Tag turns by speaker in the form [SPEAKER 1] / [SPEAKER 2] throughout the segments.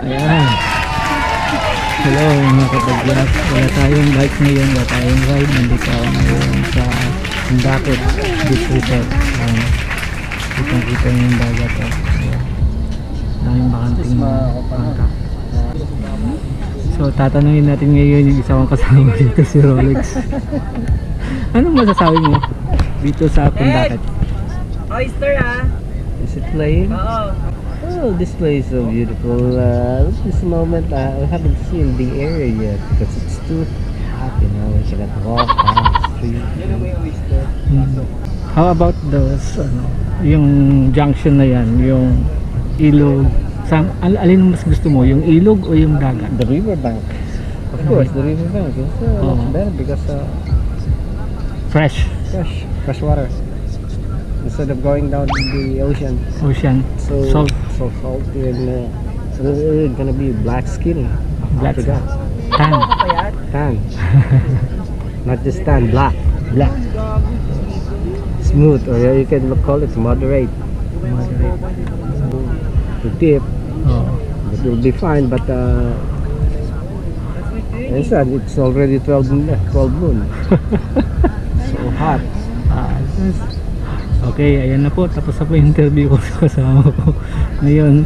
[SPEAKER 1] Hello mga kapag-vlog. Wala tayong bike ngayon, wala tayong ride. Nandito ako ngayon sa Beach Resort. Um, kitang kita niyo yung dagat. Oh. Ayan. Daming bakanting bangka. So tatanungin natin ngayon yung isa kong kasama dito si Rolex. Anong masasabi mo dito sa Sandakit?
[SPEAKER 2] Oyster ah.
[SPEAKER 1] Is it playing?
[SPEAKER 2] Oo.
[SPEAKER 1] Oh, this place is so beautiful. Uh, at this moment, uh, I haven't seen the area yet because it's too hot, you know. We cannot walk down the street.
[SPEAKER 2] Yun ang may oyster.
[SPEAKER 1] Mm. How about those, ano, yung junction na yan, yung ilog, sa, al alin mas gusto mo, yung ilog o yung dagat?
[SPEAKER 3] The riverbank. Of course, the riverbank is uh,
[SPEAKER 1] Oh.
[SPEAKER 3] better because uh,
[SPEAKER 1] Fresh,
[SPEAKER 3] fresh, fresh water. Instead of going down to the ocean,
[SPEAKER 1] ocean,
[SPEAKER 3] so
[SPEAKER 1] Salt.
[SPEAKER 3] so salty and uh, so it's gonna be black skin.
[SPEAKER 1] Black
[SPEAKER 3] forgot.
[SPEAKER 1] tan,
[SPEAKER 3] Tan. Not just tan, black.
[SPEAKER 1] black.
[SPEAKER 3] Smooth, or you can call it moderate.
[SPEAKER 1] Moderate.
[SPEAKER 3] To dip,
[SPEAKER 1] Oh.
[SPEAKER 3] it will be fine, but uh, instead it's already 12 moon. 12 moon. so hot.
[SPEAKER 1] Ah, okay, ayan na po. Tapos na po yung interview ko sa kasama ko. Ngayon,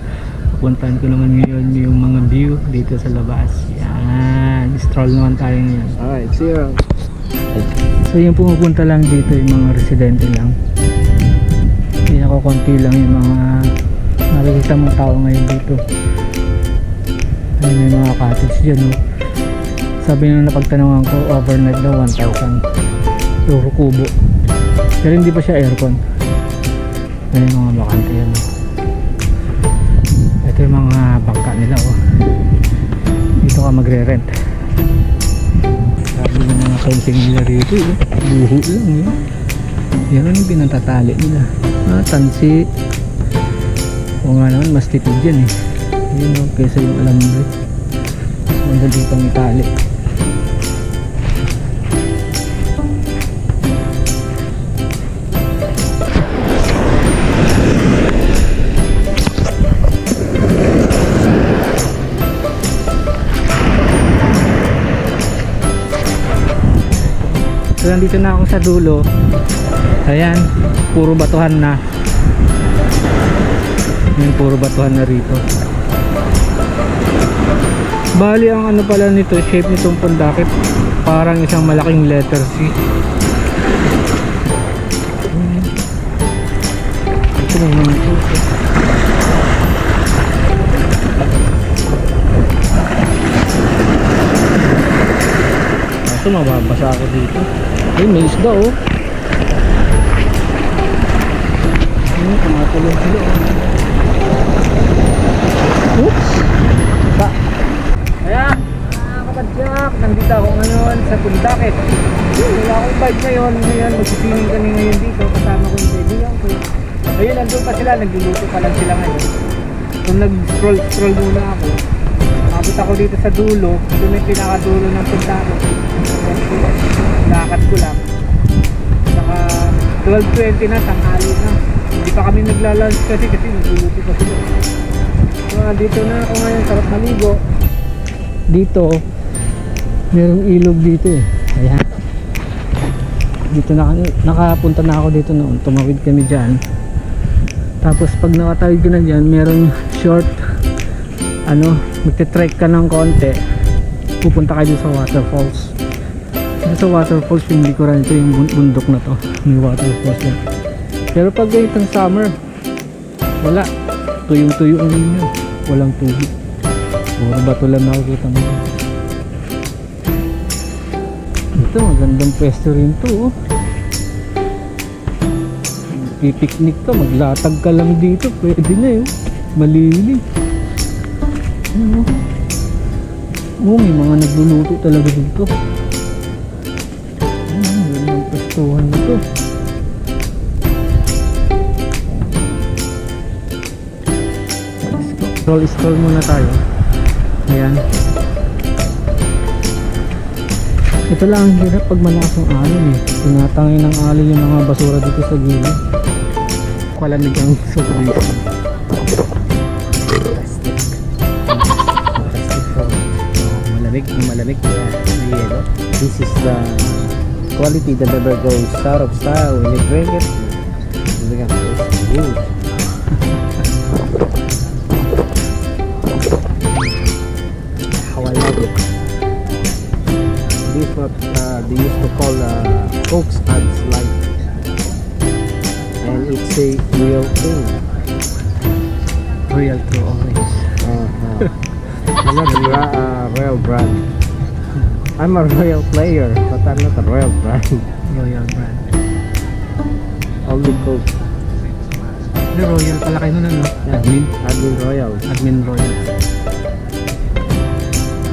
[SPEAKER 1] pupuntahan ko naman ngayon yung mga view dito sa labas. Yan. Stroll naman tayo ngayon.
[SPEAKER 3] Alright, see you around.
[SPEAKER 1] So yung pumupunta lang dito yung mga residente lang. Pinakakunti lang yung mga nakikita mong tao ngayon dito. Ayun may mga cottage dyan oh. Sabi nung napagtanungan ko, overnight daw 1,000 euro kubo. Pero hindi pa siya aircon. Ayun yung mga bakante yan oh. Ito yung mga bangka nila oh. Dito ka magre-rent. Sabi ng mga fencing nila rito eh. Buho lang yun. Yan ang pinantatali nila. Ah, tansi. O nga naman, mas tipid yan eh. Yun o, kesa yung alambre. Mas madali pang itali. So nandito na ako sa dulo. Ayan, puro batuhan na. Ayan, puro batuhan na rito. Bali ang ano pala nito, shape nitong pandakit, parang isang malaking letter C. Ito naman ito. Kaso mababasa ako dito. Ay, may isda oh. Ano, tumatulong sila oh. Oops! Ba? Ayan, mga kapadyak, nandito ako ngayon sa Tundakit. Wala akong bike ngayon, ngayon magsisiling kami ngayon dito, kasama ko yung kaibigan ko. Ayun, nandun pa sila, nagluluto pa lang sila ngayon. So nag-scroll scroll muna ako. Abot ako dito sa dulo, doon may pinakadulo ng Tundakit. Lakad ko lang. Saka 12.20 na, tanghali na. Hindi pa kami naglalunch kasi kasi nagluluto pa sila. So, dito na ako ngayon, sarap maligo. Dito, merong ilog dito eh. Ayan. Dito na, nakapunta na ako dito noon. Tumawid kami dyan. Tapos pag nakatawid ka na dyan, merong short, ano, magte-trek ka ng konti. Pupunta kayo sa waterfalls. Dito sa waterfalls yung likuran ito yung bun- bundok na to. May waterfalls yan. Pero pag ganitong summer, wala. Tuyong-tuyo ang ninyo. Walang tubig. Puro bato lang nakikita mo. Ito, magandang pwesto rin to. Oh. Pipiknik ka, maglatag ka lang dito. Pwede na yun. Malilim. Ano? Oh, may mga nagluluto talaga dito. Pwestuhan na to. Scroll scroll muna tayo. Ayan. Ito lang ang hirap pag malakas ang alon eh. Tinatangay ng alon yung mga basura dito sa gilid. Palamig ang surprise. Plastic. Plastic po. Ah, malamig
[SPEAKER 3] malamig na yelo. This is the quality that never goes out of style when you drink it. This. Huge. How I love it. This what uh, they used to call uh, Coke's Adds Light. And it's a real thing.
[SPEAKER 1] Real to always.
[SPEAKER 3] Uh-huh. I'm not a ra- uh, real brand. I'm a real player, but I'm not a real brand.
[SPEAKER 1] Royal brand.
[SPEAKER 3] Only Coke.
[SPEAKER 1] Pero royal pala kayo nun, ano? Admin.
[SPEAKER 3] Admin Royal.
[SPEAKER 1] Admin royal.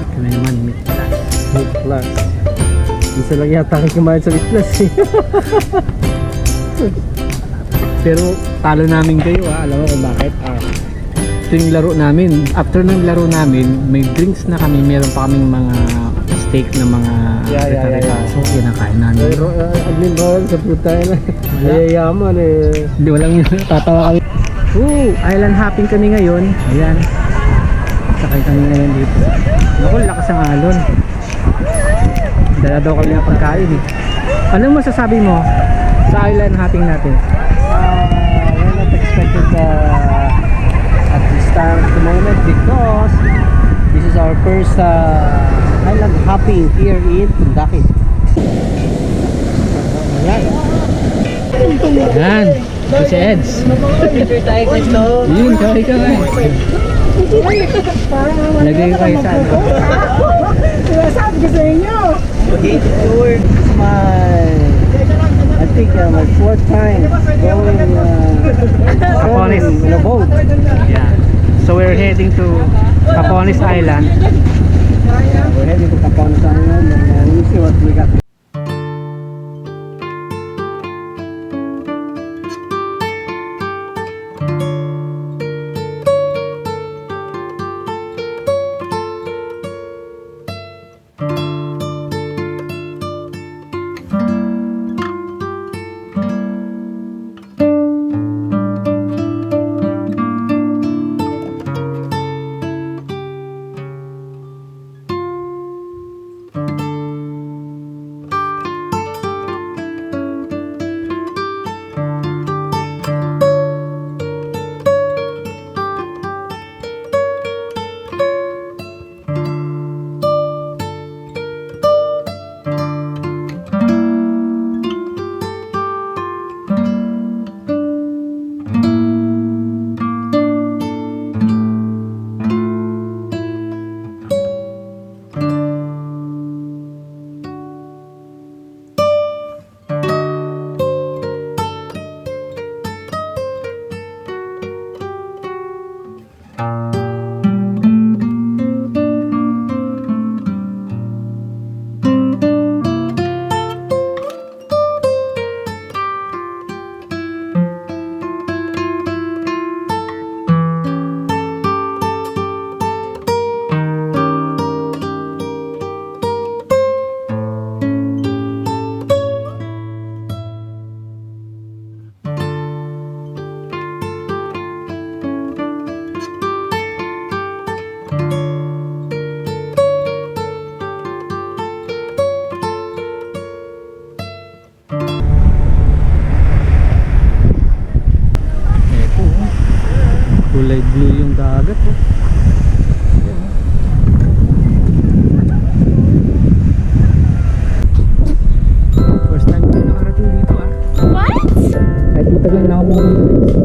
[SPEAKER 1] Kami naman, meat plus.
[SPEAKER 3] Meat Plus. Isa lang yata aking kumain sa Meat Plus eh.
[SPEAKER 1] Pero talo namin kayo ah. Alam mo kung bakit? Ah, ito yung laro namin. After ng laro namin, may drinks na kami. Meron pa kaming mga steak na mga
[SPEAKER 3] Yeah, yeah, yeah, yeah.
[SPEAKER 1] So, kinakain namin.
[SPEAKER 3] Uh, Admin Royal sa puta na. Mayayaman eh.
[SPEAKER 1] Hindi, walang tatawa kami. Oo, island hopping kami ngayon. Ayan. Sakay kami ngayon dito. Naku, lakas ang alon. Dala daw kami ng pagkain eh. Ano masasabi mo sa island hopping natin?
[SPEAKER 3] Uh, we're not expected uh, at this time at the moment because this is our first uh, island hopping here in Tundaki. Ayan.
[SPEAKER 1] Yan. Ito si Eds.
[SPEAKER 2] Picture tayo gusto.
[SPEAKER 1] Yun, kaway kaway. Lagay ko kayo sa ano.
[SPEAKER 2] Gate tour.
[SPEAKER 3] It's my, I think uh, my fourth time going uh,
[SPEAKER 1] Capones.
[SPEAKER 3] in a boat.
[SPEAKER 1] Yeah. So we're heading to Capones Island.
[SPEAKER 3] We're heading to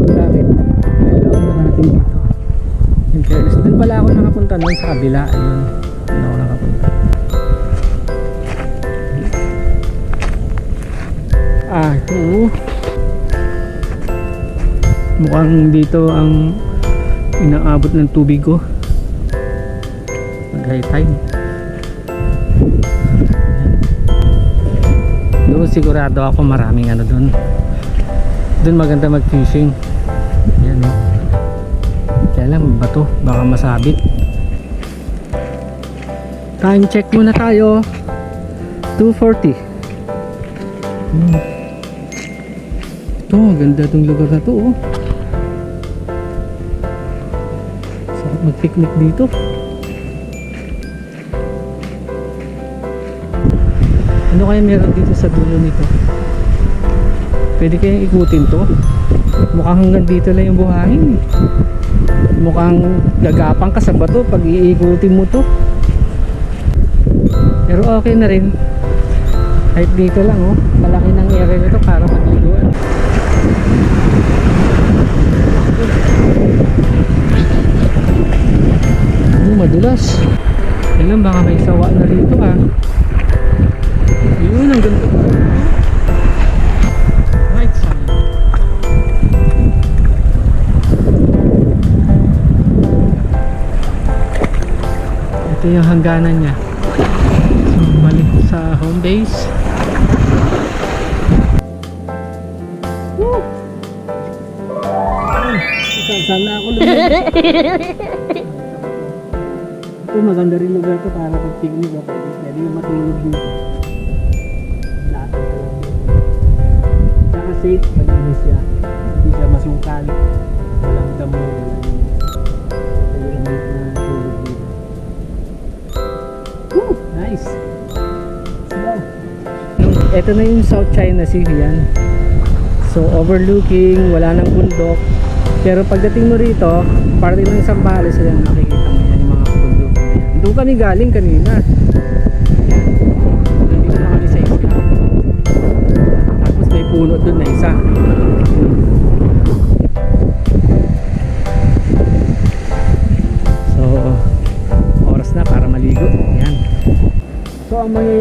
[SPEAKER 1] Bakit? Kaya ako nakarating dito. In fairness, pala ako nakapunta noon sa kabila. Ayun, doon ako nakapunta. Ah, ito. Mukhang dito ang inaabot ng tubig ko. Mag high tide. Doon sigurado ako maraming ano doon. Doon maganda mag-fishing. Yan oh. Kaya lang bato, baka masabit. Time check muna tayo. 2.40. Hmm. Ito, ganda tong lugar na to oh. Sarap mag-picnic dito. Ano kaya meron dito sa dulo nito? Pwede kayang ikutin to? Mukhang hanggang dito lang yung buhangin. Mukhang gagapang ka sa bato pag iikutin mo to. Pero okay na rin. Kahit dito lang oh. Malaki ng area nito para magliguan. Oh, madulas. Lang, baka may sawa na rito ah. Yung hangganan niya. So, balik sa home base. Woo! Saan saan na ako lumabas? Ito maganda rin lugar to para pag picnic ako. Pwede yung matulog dito. Lahat dito. Tsaka safe, malinis siya. Nice! So, ito na yung South China Sea yan. So overlooking, wala nang bundok. Pero pagdating mo rito, parte ng Sambales ayan makikita mo yan yung mga bundok yan. Doon kami galing kanina.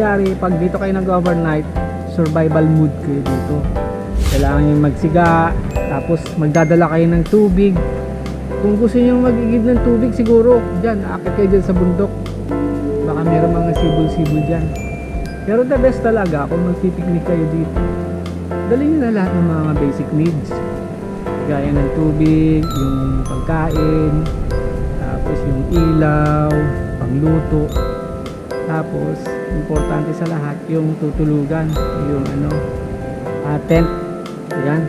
[SPEAKER 1] Mangyayari pag dito kayo nag-overnight, survival mood kayo dito. Kailangan nyo magsiga, tapos magdadala kayo ng tubig. Kung gusto nyo magigib ng tubig, siguro dyan, akit kayo dyan sa bundok. Baka meron mga sibol-sibol dyan. Pero the best talaga kung magpipiknik kayo dito. Dali nyo na lahat ng mga basic needs. Gaya ng tubig, yung pagkain, tapos yung ilaw, pangluto. Tapos, importante sa lahat, yung tutulugan, yung ano, ah, tent. Ayan.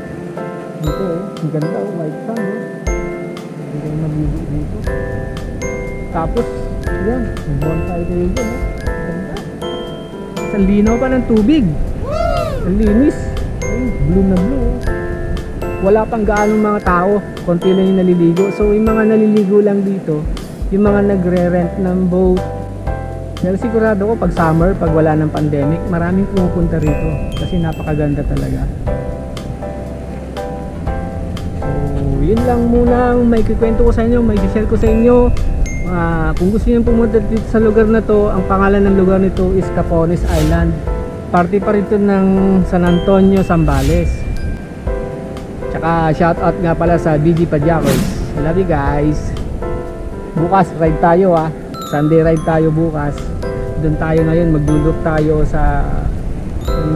[SPEAKER 1] Dito oh, ang ganda oh, white sun oh. Hindi kayo maligo dito. Tapos, ayan, bonfire kayo dyan oh. Ganda. Sa linaw pa ng tubig. Ang linis. Ay, blue na blue oh. Wala pang gaanong mga tao. Konti lang yung naliligo. So, yung mga naliligo lang dito, yung mga nagre-rent ng boat, pero sigurado ko pag summer, pag wala ng pandemic, maraming pumupunta rito kasi napakaganda talaga. So, yun lang muna ang may kikwento ko sa inyo, may share ko sa inyo. Ah, kung gusto niyo pumunta dito sa lugar na to, ang pangalan ng lugar nito is Capones Island. Party pa rito ng San Antonio, Zambales. Tsaka shout out nga pala sa BG Padyakos. Love you guys. Bukas ride tayo ah. Sunday ride tayo bukas. Doon tayo ngayon magdulok tayo sa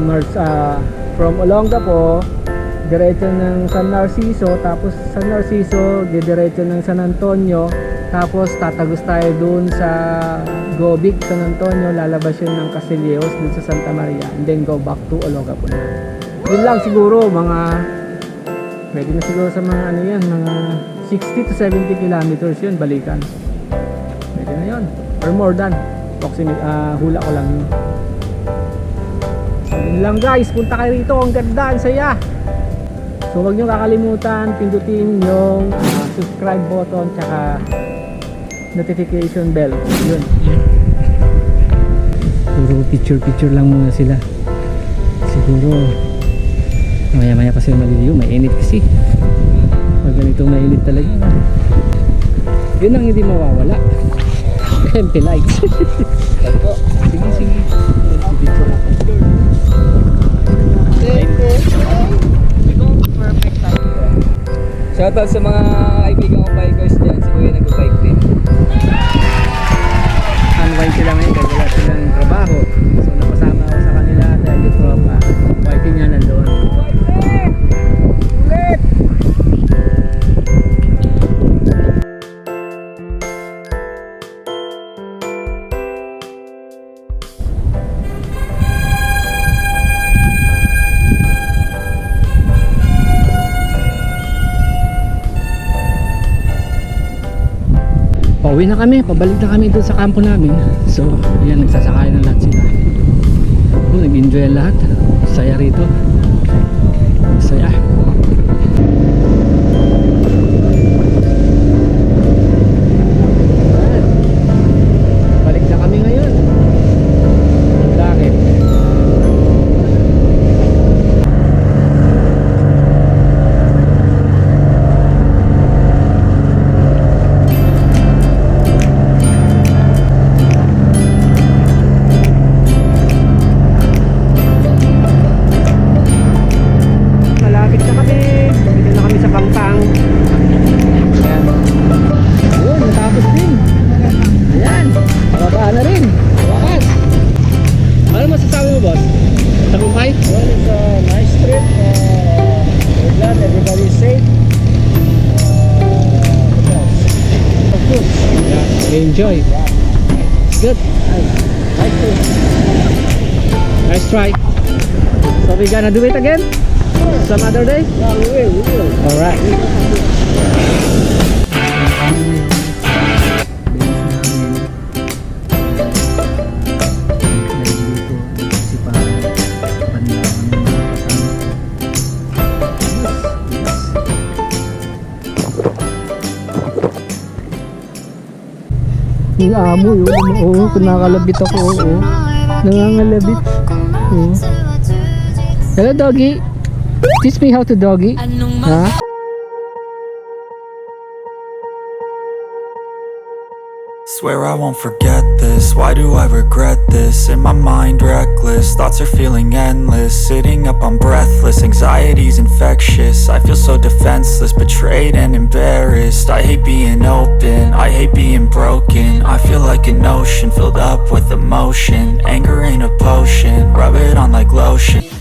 [SPEAKER 1] North ah, from Olongapo diretso ng San Narciso tapos San Narciso didiretso ng San Antonio tapos tatagos tayo doon sa Gobic San Antonio lalabas yun ng Casilleos doon sa Santa Maria and then go back to Olongapo na yun lang siguro mga pwede na siguro sa mga ano yan mga 60 to 70 kilometers yun balikan pwede na yun? Or more than approximate ah, hula ko lang yun. Yun lang guys punta kayo rito ang ganda ang saya. So huwag nyo kakalimutan pindutin yung ah, subscribe button tsaka notification bell. Yun. Puro picture picture lang muna sila. Siguro maya maya pa sila maliligo mainit kasi. Pag ganito mainit talaga. Yun ang hindi mawawala MP lights sige sige
[SPEAKER 2] Shoutout sa mga kaibigan ko bikers dyan. Si Kuya nag-bike din.
[SPEAKER 1] unwind sila ngayon dahil wala silang trabaho Pauwi na kami, pabalik na kami doon sa kampo namin. So, ayan, nagsasakay na lahat sila. Nag-enjoy ang lahat. Saya rito. Try. So we gonna do it again? Some other day?
[SPEAKER 3] Yeah, we will, we will.
[SPEAKER 1] Alright. Yung amo yun, oo, kunakalabit ako, oo. Nangangalabit. Oo. Hello, doggy. Teach me how to doggy. Ha?
[SPEAKER 4] Swear I won't forget Why do I regret this? In my mind, reckless. Thoughts are feeling endless. Sitting up, I'm breathless. Anxiety's infectious. I feel so defenseless, betrayed and embarrassed. I hate being open. I hate being broken. I feel like an ocean filled up with emotion. Anger ain't a potion. Rub it on like lotion.